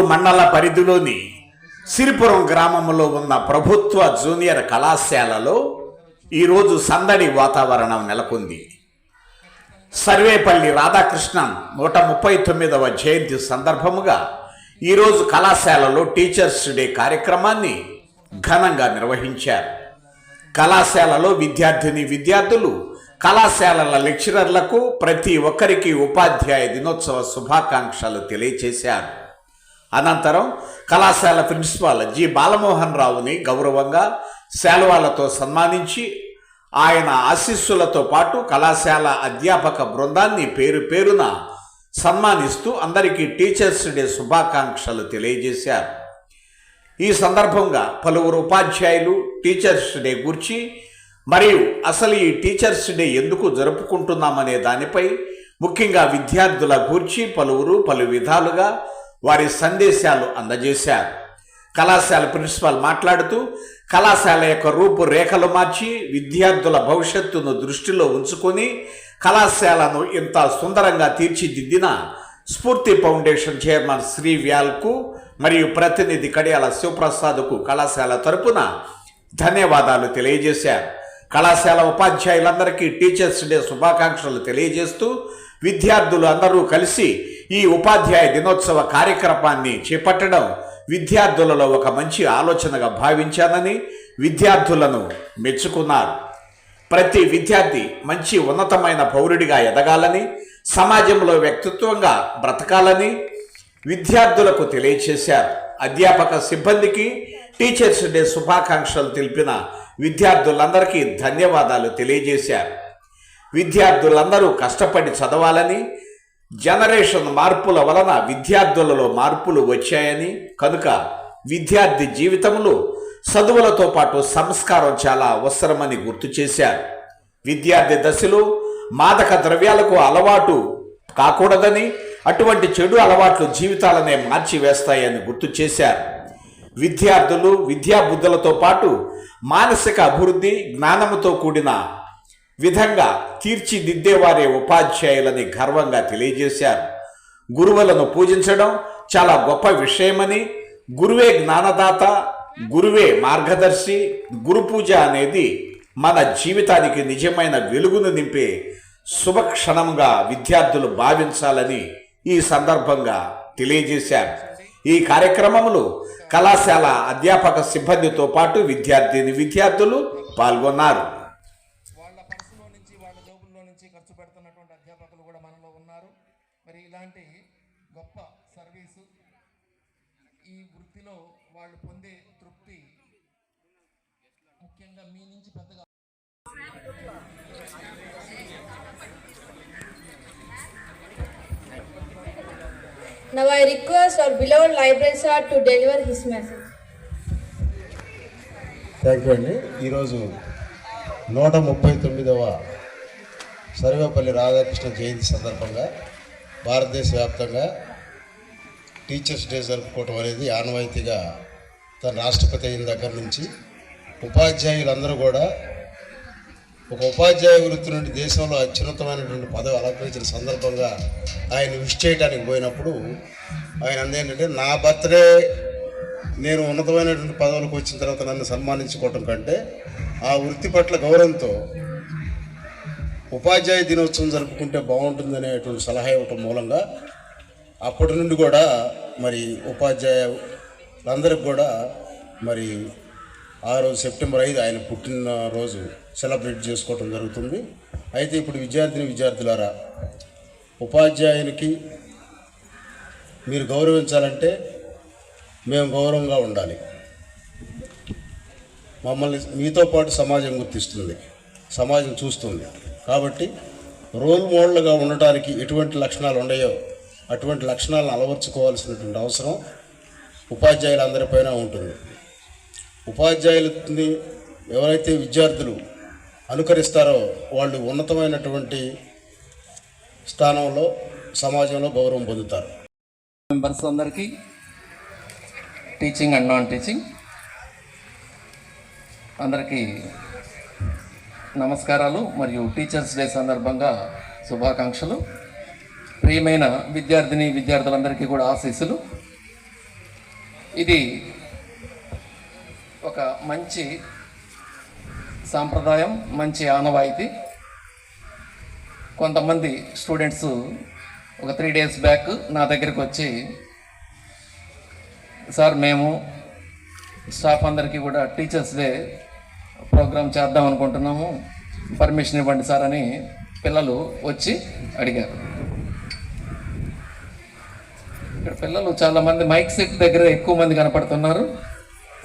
కొవ్వూరు మండల పరిధిలోని సిరిపురం గ్రామంలో ఉన్న ప్రభుత్వ జూనియర్ కళాశాలలో ఈరోజు సందడి వాతావరణం నెలకొంది. సర్వేపల్లి రాధాకృష్ణన్ నూట ముప్పై తొమ్మిదవ జయంతి సందర్భముగా ఈరోజు కళాశాలలో టీచర్స్ డే కార్యక్రమాన్ని ఘనంగా నిర్వహించారు. కళాశాలలో విద్యార్థిని విద్యార్థులు కళాశాలల లెక్చరర్లకు ప్రతి ఒక్కరికి ఉపాధ్యాయ దినోత్సవ శుభాకాంక్షలు తెలియచేశారు. అనంతరం కళాశాల ప్రిన్సిపాల్ జి బాలమోహన్ రావుని గౌరవంగా శాలువాలతో సన్మానించి ఆయన ఆశీస్సులతో పాటు కళాశాల అధ్యాపక బృందాన్ని పేరు పేరున సన్మానిస్తూ అందరికీ టీచర్స్ డే శుభాకాంక్షలు తెలియజేశారు. ఈ సందర్భంగా పలువురు ఉపాధ్యాయులు టీచర్స్ డే గురించి మరియు అసలు ఈ టీచర్స్ డే ఎందుకు జరుపుకుంటున్నామనే దానిపై ముఖ్యంగా విద్యార్థుల గూర్చి పలువురు పలు విధాలుగా వారి సందేశాలు అందజేశారు. కళాశాల ప్రిన్సిపాల్ మాట్లాడుతూ కళాశాల యొక్క రూపురేఖలు మార్చి విద్యార్థుల భవిష్యత్తును దృష్టిలో ఉంచుకొని కళాశాలను ఇంత సుందరంగా తీర్చిదిద్దిన స్ఫూర్తి ఫౌండేషన్ చైర్మన్ శ్రీ వ్యాల్కు మరియు ప్రతినిధి కడియాల శివప్రసాద్కు కళాశాల తరపున ధన్యవాదాలు తెలియజేశారు. కళాశాల ఉపాధ్యాయులందరికీ టీచర్స్ డే శుభాకాంక్షలు తెలియజేస్తూ విద్యార్థులు అందరూ కలిసి ఈ ఉపాధ్యాయ దినోత్సవ కార్యక్రమాన్ని చేపట్టడం విద్యార్థులలో ఒక మంచి ఆలోచనగా భావించానని విద్యార్థులను మెచ్చుకున్నారు. ప్రతి విద్యార్థి మంచి ఉన్నతమైన పౌరుడిగా ఎదగాలని సమాజంలో వ్యక్తిత్వంగా బ్రతకాలని విద్యార్థులకు తెలియచేశారు. అధ్యాపక సిబ్బందికి టీచర్స్ డే శుభాకాంక్షలు తెలిపిన విద్యార్థులందరికీ ధన్యవాదాలు తెలియజేశారు. విద్యార్థులందరూ కష్టపడి చదవాలని జనరేషన్ మార్పుల వలన విద్యార్థులలో మార్పులు వచ్చాయని కనుక విద్యార్థి జీవితంలో చదువులతో పాటు సంస్కారం చాలా అవసరమని గుర్తు చేశారు. విద్యార్థి దశలో మాదక ద్రవ్యాలకు అలవాటు కాకూడదని అటువంటి చెడు అలవాట్లు జీవితాలనే మార్చివేస్తాయని గుర్తు చేశారు. విద్యార్థులు విద్యాబుద్ధులతో పాటు మానసిక అభివృద్ధి జ్ఞానముతో కూడిన విధంగా తీర్చిదిద్దేవారే ఉపాధ్యాయులని గర్వంగా తెలియజేశారు. గురువులను పూజించడం చాలా గొప్ప విషయమని గురువే జ్ఞానదాత గురువే మార్గదర్శి గురు పూజ అనేది మన జీవితానికి నిజమైన వెలుగును నింపే శుభక్షణంగా విద్యార్థులు భావించాలని ఈ సందర్భంగా తెలియజేశారు. ఈ కార్యక్రమంలో కళాశాల అధ్యాపక సిబ్బందితో పాటు విద్యార్థిని విద్యార్థులు పాల్గొన్నారు. నుంచి వాళ్ళ జోబుల్లో నుంచి ఖర్చు పెడుతున్నటువంటి అధ్యాపకులు కూడా మనలో ఉన్నారు మరి ఇలాంటి గొప్ప సర్వీసు ఈ వృత్తిలో వాళ్ళు పొందే తృప్తి ముఖ్యంగా మీ నుంచి పెద్దగా Now I request our beloved library sir to deliver his message. Thank you అండి ఈరోజు నూట ముప్పై తొమ్మిదవ సర్వేపల్లి రాధాకృష్ణ జయంతి సందర్భంగా భారతదేశ వ్యాప్తంగా టీచర్స్ డే జరుపుకోవటం అనేది ఆనవాయితీగా తన రాష్ట్రపతి అయిన దగ్గర నుంచి ఉపాధ్యాయులందరూ కూడా ఒక ఉపాధ్యాయ వృత్తి నుండి దేశంలో అత్యున్నతమైనటువంటి పదవి అలంకరించిన సందర్భంగా ఆయన విష్ చేయడానికి పోయినప్పుడు ఆయన అందేంటంటే నా బర్త్డే నేను ఉన్నతమైనటువంటి పదవులకు వచ్చిన తర్వాత నన్ను సన్మానించుకోవటం కంటే ఆ వృత్తి పట్ల గౌరవంతో ఉపాధ్యాయ దినోత్సవం జరుపుకుంటే బాగుంటుందనేటువంటి సలహా ఇవ్వటం మూలంగా అప్పటి నుండి కూడా మరి ఉపాధ్యాయులందరికి కూడా మరి ఆ రోజు సెప్టెంబర్ ఐదు ఆయన పుట్టినరోజు సెలబ్రేట్ చేసుకోవటం జరుగుతుంది. అయితే ఇప్పుడు విద్యార్థిని విద్యార్థులారా ఉపాధ్యాయునికి మీరు గౌరవించాలంటే మేము గౌరవంగా ఉండాలి. మమ్మల్ని మీతో పాటు సమాజం గుర్తిస్తుంది. సమాజం చూస్తుంది. కాబట్టి రోల్ మోడల్గా ఉండటానికి ఎటువంటి లక్షణాలు ఉన్నాయో అటువంటి లక్షణాలను అలవర్చుకోవాల్సినటువంటి అవసరం ఉపాధ్యాయులందరిపైన ఉంటుంది. ఉపాధ్యాయులని ఎవరైతే విద్యార్థులు అనుకరిస్తారో వాళ్ళు ఉన్నతమైనటువంటి స్థానంలో సమాజంలో గౌరవం పొందుతారు. మెంబర్స్ అందరికీ టీచింగ్ అండ్ నాన్ టీచింగ్ అందరికీ నమస్కారాలు మరియు టీచర్స్ డే సందర్భంగా శుభాకాంక్షలు. ప్రియమైన విద్యార్థిని విద్యార్థులందరికీ కూడా ఆశీస్సులు. ఇది ఒక మంచి సాంప్రదాయం మంచి ఆనవాయితీ. కొంతమంది స్టూడెంట్స్ ఒక త్రీ డేస్ బ్యాక్ నా దగ్గరికి వచ్చి సార్ మేము స్టాఫ్ అందరికీ కూడా టీచర్స్ డే ప్రోగ్రాం చేద్దాం అనుకుంటున్నాము. పర్మిషన్ ఇవ్వండి సార్ అని పిల్లలు వచ్చి అడిగారు. ఇక్కడ పిల్లలు చాలా మంది మైక్ సెట్ దగ్గర ఎక్కువ మంది కనపడుతున్నారు.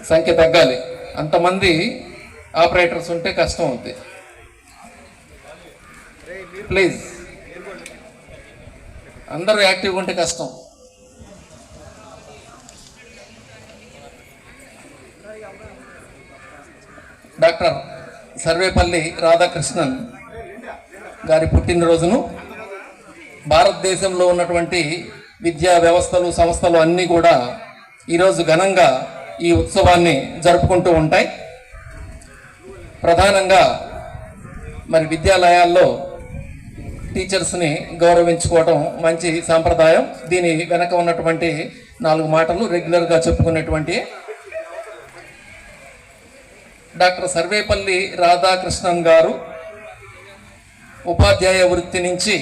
సంఖ్య తగ్గాలి. అంతమంది ఆపరేటర్స్ ఉంటే కష్టం అవుతుంది ప్లీజ్. అందరూ యాక్టివ్గా ఉంటే కష్టం. డాక్టర్ సర్వేపల్లి రాధాకృష్ణన్ గారి పుట్టినరోజును భారతదేశంలో ఉన్నటువంటి విద్యా వ్యవస్థలు సంస్థలు అన్నీ కూడా ఈరోజు ఘనంగా ఈ ఉత్సవాన్ని జరుపుకుంటూ ఉంటాయి. ప్రధానంగా మరి విద్యాలయాల్లో టీచర్స్ని గౌరవించుకోవటం మంచి సాంప్రదాయం. దీని వెనక ఉన్నటువంటి నాలుగు మాటలు రెగ్యులర్గా చెప్పుకునేటువంటి డాక్టర్ సర్వేపల్లి రాధాకృష్ణన్ గారు ఉపాధ్యాయ వృత్తి నుంచి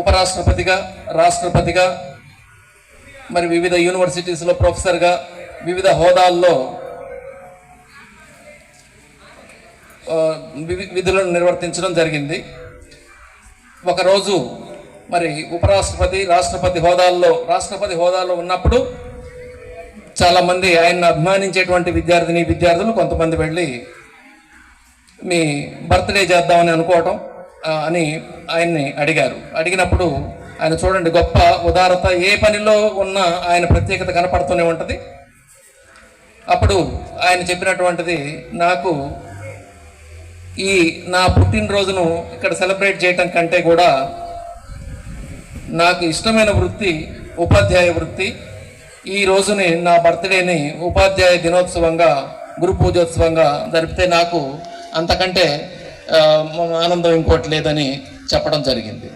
ఉపరాష్ట్రపతిగా రాష్ట్రపతిగా మరి వివిధ యూనివర్సిటీస్లో ప్రొఫెసర్గా వివిధ హోదాల్లో విధులను నిర్వర్తించడం జరిగింది. ఒకరోజు మరి ఉపరాష్ట్రపతి రాష్ట్రపతి హోదాల్లో రాష్ట్రపతి హోదాలో ఉన్నప్పుడు చాలామంది ఆయన్ను అభిమానించేటువంటి విద్యార్థిని విద్యార్థులు కొంతమంది వెళ్ళి మీ బర్త్డే చేద్దామని అనుకోవటం అని ఆయన్ని అడిగారు. అడిగినప్పుడు ఆయన చూడండి గొప్ప ఉదారత ఏ పనిలో ఉన్న ఆయన ప్రత్యేకత కనపడుతూనే ఉంటుంది. అప్పుడు ఆయన చెప్పినటువంటిది నాకు ఈ నా పుట్టినరోజును ఇక్కడ సెలబ్రేట్ చేయటం కంటే కూడా నాకు ఇష్టమైన వృత్తి ఉపాధ్యాయ వృత్తి ఈ రోజుని నా బర్త్డేని ఉపాధ్యాయ దినోత్సవంగా గురు పూజోత్సవంగా జరిపితే నాకు అంతకంటే ఆనందం ఇంకోటి లేదని చెప్పడం జరిగింది.